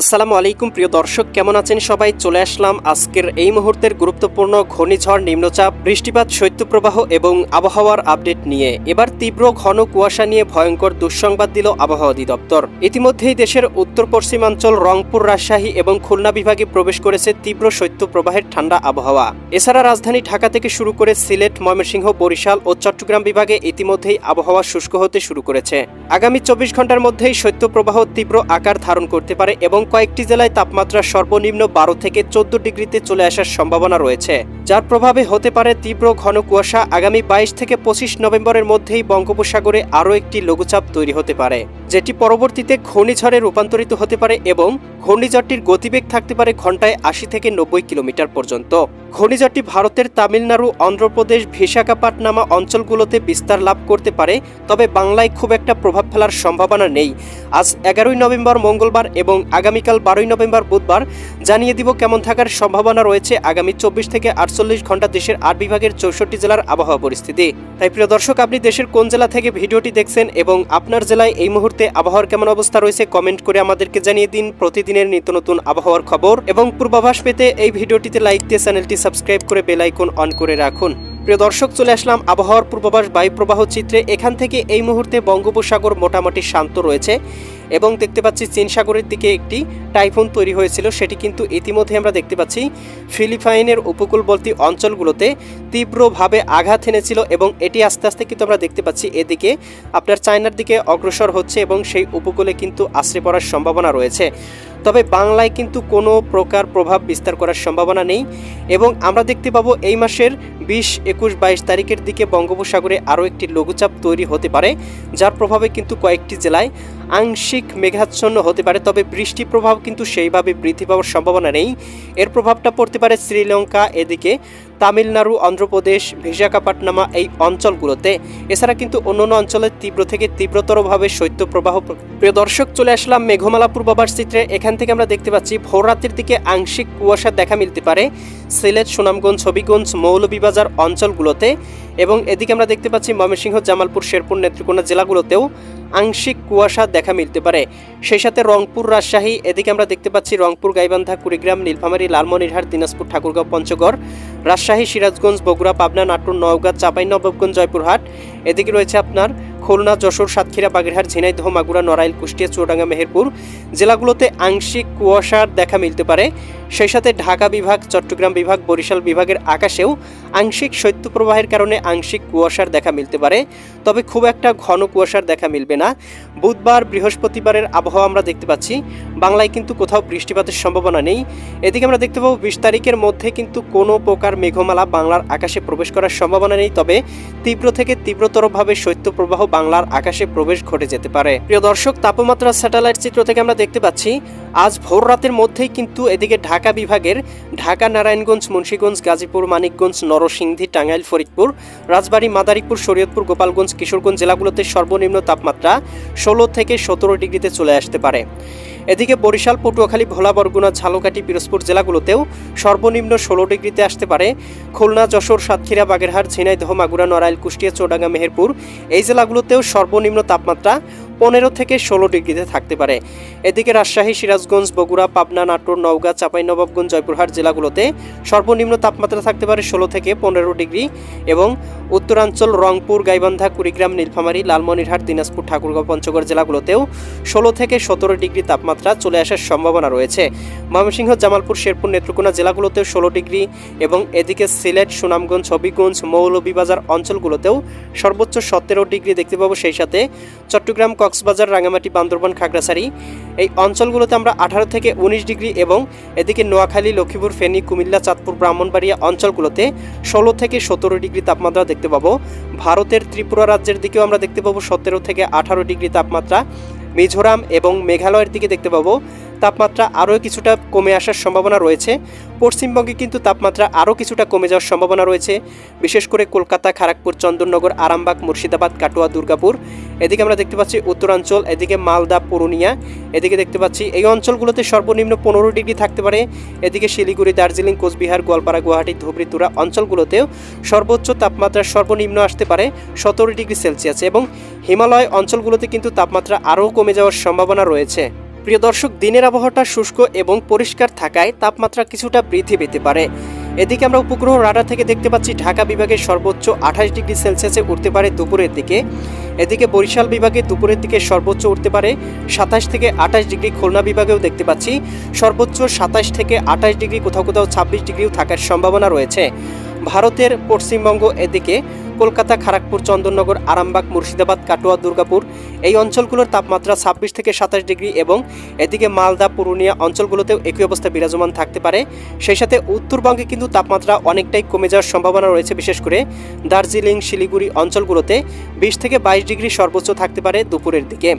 আসসালামু আলাইকুম, প্রিয় দর্শক, কেমন আছেন সবাই? চলে আসলাম আজকের এই মুহূর্তের গুরুত্বপূর্ণ ঘূর্ণিঝড় নিম্নচাপ, বৃষ্টিপাত, শৈত্যপ্রবাহ এবং আবহাওয়ার আপডেট নিয়ে। এবার তীব্র ঘন কুয়াশা নিয়ে ভয়ঙ্কর দুঃসংবাদ দিল আবহাওয়া অধিদপ্তর। ইতিমধ্যেই দেশের উত্তর পশ্চিমাঞ্চল রংপুর, রাজশাহী এবং খুলনা বিভাগে প্রবেশ করেছে তীব্র শৈত্যপ্রবাহের ঠান্ডা আবহাওয়া। এছাড়া রাজধানী ঢাকা থেকে শুরু করে সিলেট, ময়মনসিংহ, বরিশাল ও চট্টগ্রাম বিভাগে ইতিমধ্যেই আবহাওয়া শুষ্ক হতে শুরু করেছে। আগামী চব্বিশ ঘণ্টার মধ্যেই শৈত্যপ্রবাহ তীব্র আকার ধারণ করতে পারে এবং কয়েকটি জেলায় তাপমাত্রা সর্বনিম্ন বারো থেকে চোদ্দ ডিগ্রিতে চলে আসার সম্ভাবনা রয়েছে। যার প্রভাবে হতে পারে তীব্র ঘন কুয়াশা। আগামী বাইশ থেকে পঁচিশ নভেম্বরের মধ্যেই বঙ্গোপসাগরে আরও একটি লঘুচাপ তৈরি হতে পারে, যেটি পরবর্তীতে ঘূর্ণিঝড়ে রূপান্তরিত হতে পারে এবং ঘূর্ণিঝড়টির গতিবেগ থাকতে পারে ঘন্টায় আশি থেকে নব্বই কিলোমিটার পর্যন্ত। ঘূর্ণিঝড়টি ভারতের তামিলনাড়ু, অন্ধ্রপ্রদেশ ভিশাখাপাটনামা অঞ্চলগুলোতে বিস্তার লাভ করতে পারে, তবে বাংলায় খুব একটা প্রভাব ফেলার সম্ভাবনা নেই। আজ এগারোই নভেম্বর মঙ্গলবার এবং আগামীকাল বারোই নভেম্বর বুধবার জানিয়ে দিব কেমন থাকার সম্ভাবনা রয়েছে আগামী চব্বিশ থেকে আটচল্লিশ ঘণ্টা দেশের আট বিভাগের চৌষট্টি জেলার আবহাওয়া পরিস্থিতি। তাই প্রিয় দর্শক, আপনি দেশের কোন জেলা থেকে ভিডিওটি দেখছেন এবং আপনার জেলায় এই মুহূর্তে আবহাওয়ার কেমন অবস্থা রয়েছে কমেন্ট করে আমাদেরকে জানিয়ে দিন। প্রতিদিনের নিত্য নতুন আবহাওয়ার খবর এবং পূর্বাভাস পেতে এই ভিডিওটিতে লাইক দিয়ে চ্যানেলটি সাবস্ক্রাইব করে বেল আইকন অন করে রাখুন। প্রিয় দর্শক, চলে আসলাম আবহাওয়ার পূর্বাভাস বায়ু প্রবাহ চিত্রে। এখান থেকে এই মুহূর্তে বঙ্গোপসাগর মোটামুটি শান্ত রয়েছে। এবং দেখতে পাচ্ছি চীন সাগরের দিকে একটি টাইফুন তৈরি হয়েছিল, সেটি কিন্তু ইতিমধ্যে আমরা দেখতে পাচ্ছি। ফিলিপাইনের উপকূলবর্তী অঞ্চলগুলোতে তীব্রভাবে আঘাত এনেছিল এবং এটি আস্তে আস্তে কিন্তু আমরা দেখতে পাচ্ছি। এদিকে আপনার চায়নার দিকে অগ্রসর হচ্ছে এবং সেই উপকূলে কিন্তু আশ্রে পড়ার সম্ভাবনা রয়েছে। তবে বাংলায় কিন্তু কোনো প্রকার প্রভাব বিস্তার করার সম্ভাবনা নেই এবং আমরা দেখতে পাবো এই মাসের বিশ, একুশ, বাইশ তারিখের দিকে বঙ্গোপসাগরে আরও একটি লঘুচাপ তৈরি হতে পারে, যার প্রভাবে কিন্তু কয়েকটি জেলায় আংশিক মেঘাচ্ছন্ন হতে পারে, তবে বৃষ্টি প্রভাব কিন্তু সেইভাবে বৃদ্ধি পাওয়ার সম্ভাবনা নেই। এর প্রভাবটা পড়তে পারে শ্রীলঙ্কা, এদিকে তামিলনাড়ু, অন্ধ্রপ্রদেশ ভিশাখাপাটনামা এই অঞ্চলগুলোতে। এছাড়া কিন্তু অন্যান্য অঞ্চলে তীব্র থেকে তীব্রতরভাবে শৈত্যপ্রবাহ প্রিয় দর্শক চলে আসলাম মেঘমালা পূর্বাভাস চিত্রে। এখান থেকে আমরা দেখতে পাচ্ছি ভোর রাতের দিকে আংশিক কুয়াশা দেখা মিলতে পারে। সিলেট, সুনামগঞ্জ, হবিগঞ্জ, মৌলভীবাজার অঞ্চলগুলোতে এবং এদিকে আমরা দেখতে পাচ্ছি ময়মনসিংহ, জামালপুর, শেরপুর, নেত্রকোনা জেলাগুলোতেও আংশিক কুয়াশা দেখা মিলতে পারে। সেই সাথে রংপুর রাজশাহী, এদিকে আমরা দেখতে পাচ্ছি রংপুর, গাইবান্ধা, কুড়িগ্রাম, নীলফামারী, লালমনিরহাট, দিনাজপুর, ঠাকুরগাঁও, পঞ্চগড়, রাজশাহী, সিরাজগঞ্জ, বগুড়া, পাবনা, নাটোর, নওগাঁ চাঁপাইনবাবগঞ্জ জয়পুরহাট। এদিকে রয়েছে আপনার খুলনা, যশোর, সাতক্ষীরা, বাগেরহাট, ঝিনাইদহ, মাগুরা, নড়াইল, কুষ্টিয়া, চুয়াডাঙ্গা, মেহেরপুর। জেলাগুলোতে আংশিক কুয়াশার দেখা মিলতে পারে। সেই সাথে ঢাকা বিভাগ, চট্টগ্রাম বিভাগ, বরিশাল বিভাগের আকাশেও আংশিক শৈত্যপ্রবাহের কারণে আংশিক কুয়াশার দেখা মিলতে পারে। তবে খুব একটা ঘন কুয়াশার দেখা মিলবে না। বুধবার, বৃহস্পতিবারের আবহাওয়া আমরা দেখতে পাচ্ছি। বাংলায় কিন্তু কোথাও বৃষ্টিপাতের সম্ভাবনা নেই। এদিকে আমরা দেখতে পাবো, বিশ তারিখের মধ্যে কিন্তু কোনো প্রকার মেঘমালা বাংলার আকাশে প্রবেশ করার সম্ভাবনা নেই। তবে তীব্র থেকে তীব্রতরভাবে শৈত্যপ্রবাহ বাংলার আকাশে প্রবেশ ঘটে যেতে পারে। প্রিয় দর্শক, তাপমাত্রা স্যাটেলাইট চিত্র থেকে আমরা দেখতে পাচ্ছি, আজ ভোর রাতের মধ্যেই কিন্তু এদিকে ঢাকা বিভাগের ঢাকা, নারায়ণগঞ্জ, মুন্সীগঞ্জ, গাজীপুর, মানিকগঞ্জ, নরসিংদী, টাঙ্গাইল, ফরিদপুর, রাজবাড়ী, মাদারীপুর, শরীয়তপুর, গোপালগঞ্জ, কিশোরগঞ্জ জেলাগুলোতে সর্বনিম্ন তাপমাত্রা ষোলো থেকে সতেরো ডিগ্রিতে চলে আসতে পারে। এদিকে বরিশাল, পটুয়াখালী, ভোলা, বরগুনা, ঝালকাঠি, পিরোজপুর জেলাগুলোতেও সর্বনিম্ন ষোলো ডিগ্রিতে আসতে পারে। খুলনা, যশোর, সাতক্ষীরা, বাগেরহাট, ঝিনাইদহ, মাগুরা, নড়াইল, কুষ্টিয়া, চৌডাঙ্গা, মেহেরপুর এই জেলাগুলোতেও সর্বনিম্ন তাপমাত্রা পনেরো থেকে ষোলো ডিগ্রিতে থাকতে পারে। এদিকে রাজশাহী, সিরাজগঞ্জ, বগুড়া, পাবনা, নাটোর, নওগাঁ চাঁপাইনবাবগঞ্জ জয়পুরহাট জেলাগুলোতে সর্বনিম্ন তাপমাত্রা থাকতে পারে ষোলো থেকে পনেরো ডিগ্রি এবং উত্তরাঞ্চল, রংপুর, গাইবান্ধা, কুড়িগ্রাম, নীলফামারী, লালমনিরহাট, দিনাজপুর, ঠাকুরগাঁও, পঞ্চগড় জেলাগুলোতেও ষোলো থেকে সতেরো ডিগ্রি তাপমাত্রা চলে আসার সম্ভাবনা রয়েছে। ময়মনসিংহ, জামালপুর, শেরপুর, নেত্রকোনা জেলাগুলোতেও ষোলো ডিগ্রি এবং এদিকে সিলেট, সুনামগঞ্জ, হবিগঞ্জ, মৌলভীবাজার অঞ্চলগুলোতেও সর্বোচ্চ সতেরো ডিগ্রি দেখতে পাবো। সেই সাথে চট্টগ্রাম কক্সবাজার রাঙামাটি বান্দরবান, খাগড়াছড়ি। এই অঞ্চলগুলোতে আমরা আঠারো থেকে উনিশ ডিগ্রি এবং এদিকে নোয়াখালী, লক্ষ্মীপুর, ফেনী, কুমিল্লা, চাঁদপুর, ব্রাহ্মণবাড়িয়া অঞ্চলগুলোতে ষোলো থেকে সতেরো ডিগ্রি তাপমাত্রা দেখতে পাবো। ভারতের ত্রিপুরা রাজ্যের দিকেও আমরা দেখতে পাবো সতেরো থেকে আঠারো ডিগ্রি তাপমাত্রা। মিজোরাম এবং মেঘালয়ের দিকে দেখতে পাবো। তাপমাত্রা আরও কিছুটা কমে আসার সম্ভাবনা রয়েছে। পশ্চিমবঙ্গে কিন্তু তাপমাত্রা আরও কিছুটা কমে যাওয়ার সম্ভাবনা রয়েছে। বিশেষ করে কলকাতা খড়গপুর চন্দননগর, আরামবাগ, মুর্শিদাবাদ, কাটোয়া, দুর্গাপুর এদিকে আমরা দেখতে পাচ্ছি উত্তরাঞ্চল, এদিকে মালদা, পুরুলিয়া, এদিকে দেখতে পাচ্ছি এই অঞ্চলগুলোতে সর্বনিম্ন পনেরো ডিগ্রি থাকতে পারে। এদিকে শিলিগুড়ি, দার্জিলিং, কোচবিহার, গোয়ালপাড়া, গুয়াহাটি ধুবড়ি তুরা অঞ্চলগুলোতেও সর্বোচ্চ তাপমাত্রা সর্বনিম্ন আসতে পারে সতেরো ডিগ্রি সেলসিয়াস এবং হিমালয় অঞ্চলগুলোতে কিন্তু তাপমাত্রা আরও কমে যাওয়ার সম্ভাবনা রয়েছে। প্রিয় দর্শক, দিনের আবহাওয়াটা শুষ্ক এবং পরিষ্কার থাকায় তাপমাত্রা কিছুটা বৃদ্ধি পেতে পারে। এদিকে আমরা উপগ্রহ রাডার থেকে দেখতে পাচ্ছি ঢাকা বিভাগের সর্বোচ্চ আঠাশ ডিগ্রি সেলসিয়াসে উঠতে পারে দুপুরের দিকে। এদিকে বরিশাল বিভাগে দুপুরের দিকে সর্বোচ্চ উঠতে পারে সাতাশ থেকে আঠাশ ডিগ্রি, খুলনা বিভাগেও দেখতে পাচ্ছি সর্বোচ্চ সাতাশ থেকে আঠাশ ডিগ্রি, কোথাও কোথাও ছাব্বিশ ডিগ্রিও থাকার সম্ভাবনা রয়েছে। ভারতের পশ্চিমবঙ্গ এদিকে কলকাতা খড়গপুর চন্দননগর, আরামবাগ, মুর্শিদাবাদ, কাটোয়া, দুর্গাপুর এই অঞ্চলগুলোর তাপমাত্রা ছাব্বিশ থেকে সাতাশ ডিগ্রি এবং এদিকে মালদা, পুরুলিয়া অঞ্চলগুলোতেও একই অবস্থা বিরাজমান থাকতে পারে। সেই সাথে উত্তরবঙ্গে কিন্তু তাপমাত্রা অনেকটাই কমে যাওয়ার সম্ভাবনা রয়েছে, বিশেষ করে দার্জিলিং, শিলিগুড়ি অঞ্চলগুলোতে বিশ থেকে বাইশ ডিগ্রি সর্বোচ্চ থাকতে পারে দুপুরের দিকে।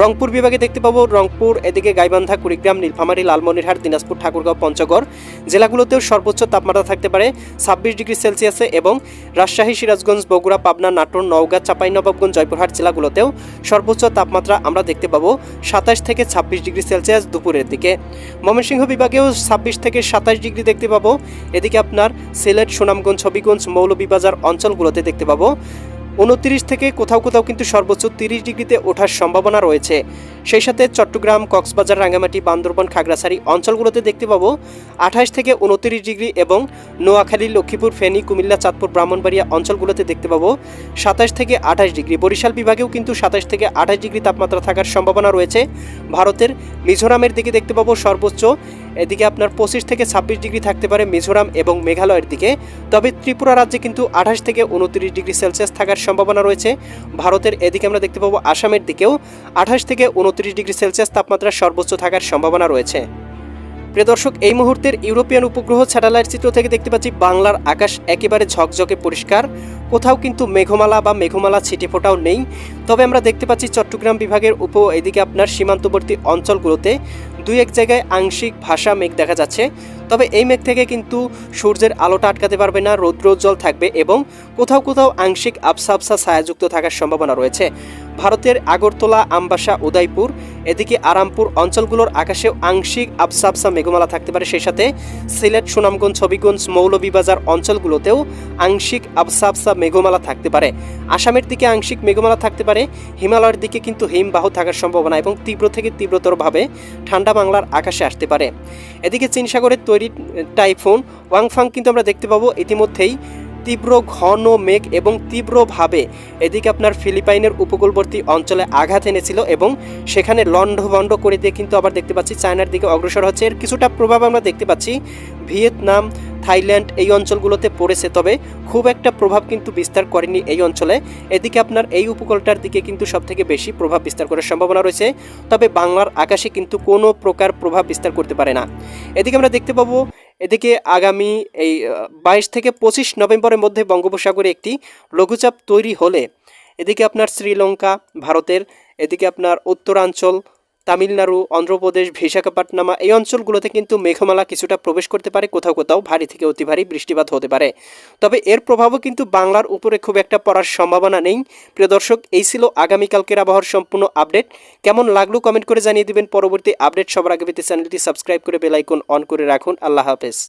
রংপুর বিভাগে দেখতে পাবো, রংপুর, এদিকে গাইবান্ধা, কুড়িগ্রাম, নীলফামারী, লালমনিরহাট, দিনাজপুর, ঠাকুরগাঁও, পঞ্চগড় জেলাগুলোতেও সর্বোচ্চ তাপমাত্রা থাকতে পারে ছাব্বিশ ডিগ্রি সেলসিয়াসে এবং রাজশাহী, সিরাজগঞ্জ বগুড়া, পাবনা, নাটোর, নওগাঁ, চাঁপাইনবাবগঞ্জ, জয়পুরহাট জেলাগুলোতেও সর্বোচ্চ তাপমাত্রা আমরা দেখতে পাবো সাতাশ থেকে ছাব্বিশ ডিগ্রি সেলসিয়াস দুপুরের দিকে। ময়মনসিংহ বিভাগেও ছাব্বিশ থেকে সাতাশ ডিগ্রি দেখতে পাবো। এদিকে আপনার সিলেট, সুনামগঞ্জ, হবিগঞ্জ, মৌলভীবাজার অঞ্চলগুলোতে দেখতে পাবো। উনত্রিশ থেকে কোথাও কোথাও কিন্তু সর্বোচ্চ তিরিশ ডিগ্রিতে ওঠার সম্ভাবনা রয়েছে। সেই সাথে চট্টগ্রাম, কক্সবাজার, রাঙ্গামাটি, বান্দরবান, খাগড়াছড়ি অঞ্চলগুলোতে দেখতে পাবো আঠাশ থেকে উনত্রিশ ডিগ্রি এবং নোয়াখালী, লক্ষ্মীপুর, ফেনী, কুমিল্লা, চাঁদপুর, ব্রাহ্মণবাড়িয়া অঞ্চলগুলোতে দেখতে পাবো সাতাশ থেকে আঠাশ ডিগ্রি। বরিশাল বিভাগেও কিন্তু সাতাশ থেকে আঠাশ ডিগ্রি তাপমাত্রা থাকার সম্ভাবনা রয়েছে। ভারতের মিজোরামের দিকে দেখতে পাবো সর্বোচ্চ, এদিকে আপনার পঁচিশ থেকে ছাব্বিশ ডিগ্রি থাকতে পারে মিজোরাম এবং মেঘালয়ের দিকে। তবে ত্রিপুরা রাজ্যে কিন্তু আঠাশ থেকে উনত্রিশ ডিগ্রি সেলসিয়াস থাকার সম্ভাবনা রয়েছে। ভারতের এদিকে আমরা দেখতে পাবো আসামের দিকেও আঠাশ থেকে উনত্রিশ ডিগ্রি সেলসিয়াস তাপমাত্রা সর্বোচ্চ থাকার সম্ভাবনা রয়েছে। প্রিয় দর্শক, এই মুহূর্তের ইউরোপিয়ান উপগ্রহ স্যাটেলাইট চিত্র থেকে দেখতে পাচ্ছি, বাংলার আকাশ একেবারে ঝকঝকে পরিষ্কার। কোথাও কিন্তু মেঘমালা বা মেঘমালা ছিটে ফোটাও নেই। তবে আমরা দেখতে পাচ্ছি, চট্টগ্রাম বিভাগের উপ এদিকে আপনার সীমান্তবর্তী অঞ্চলগুলোতে দুই এক জায়গায় আংশিক ভাষা মেঘ দেখা যাচ্ছে। তবে এই মেঘ থেকে কিন্তু সূর্যের আলোটা আটকাতে পারবে না, রৌদ্রোজ্জ্বল থাকবে এবং কোথাও কোথাও আংশিক আবসা আবসা ছায়াযুক্ত থাকার সম্ভাবনা রয়েছে। ভারতের আগরতলা, আমবাসা, উদয়পুর, এদিকে আরামপুর অঞ্চলগুলোর আকাশেও আংশিক আবসা আবসা মেঘমালা থাকতে পারে। সেই সাথে সিলেট, সুনামগঞ্জ, হবিগঞ্জ, মৌলভীবাজার অঞ্চলগুলোতেও আংশিক আবসা আবসা মেঘমালা থাকতে পারে। আসামের দিকে আংশিক মেঘমালা থাকতে পারে, হিমালয়ের দিকে কিন্তু হিমবাহ থাকার সম্ভাবনা এবং তীব্র থেকে তীব্রতরভাবে ঠান্ডা বাংলার আকাশে আসতে পারে। এদিকে চীন সাগরের তৈরি টাইফুন, ওয়াংফাং কিন্তু আমরা দেখতে পাবো ইতিমধ্যেই তীব্র ঘন মেঘ এবং তীব্রভাবে এদিকে আপনার ফিলিপাইনের উপকূলবর্তী অঞ্চলে আঘাত এনেছিল এবং সেখানে লণ্ডভণ্ড করে দিয়ে কিন্তু আবার দেখতে পাচ্ছি চায়নার দিকে অগ্রসর হচ্ছে। এর কিছুটা প্রভাব আমরা দেখতে পাচ্ছি। ভিয়েতনাম, থাইল্যান্ড এই অঞ্চলগুলোতে পড়েছে, তবে খুব একটা প্রভাব কিন্তু বিস্তার করেনি এই অঞ্চলে। এদিকে আপনার এই উপকূলটার দিকে কিন্তু সবথেকে বেশি প্রভাব বিস্তার করার সম্ভাবনা রয়েছে, তবে বাংলার আকাশে কিন্তু কোনো প্রকার প্রভাব বিস্তার করতে পারে না। এদিকে আমরা দেখতে পাবো এদিকে আগামী এই বাইশ থেকে পঁচিশ নভেম্বরের মধ্যে বঙ্গোপসাগরে একটি লঘুচাপ তৈরি হলে, এদিকে আপনার শ্রীলঙ্কা, ভারতের, এদিকে আপনার উত্তরাঞ্চল তামিলনাড়ু, অন্ধ্রপ্রদেশ ভিশাখাপাটনামা এই অঞ্চলগুলোতে কিন্তু মেঘমালা কিছুটা প্রবেশ করতে পারে। কোথাও কোথাও ভারী থেকে অতি ভারী বৃষ্টিপাত হতে পারে। তবে এর প্রভাবও কিন্তু বাংলার উপরে খুব একটা পড়ার সম্ভাবনা নেই। প্রিয় দর্শক, এই ছিল আগামীকালকের আবহাওয়ার সম্পূর্ণ আপডেট। কেমন লাগল কমেন্ট করে জানিয়ে দেবেন। পরবর্তী আপডেট সবার আগে পেতে চ্যানেলটি সাবস্ক্রাইব করে বেলাইকন অন করে রাখুন। আল্লাহ হাফেজ।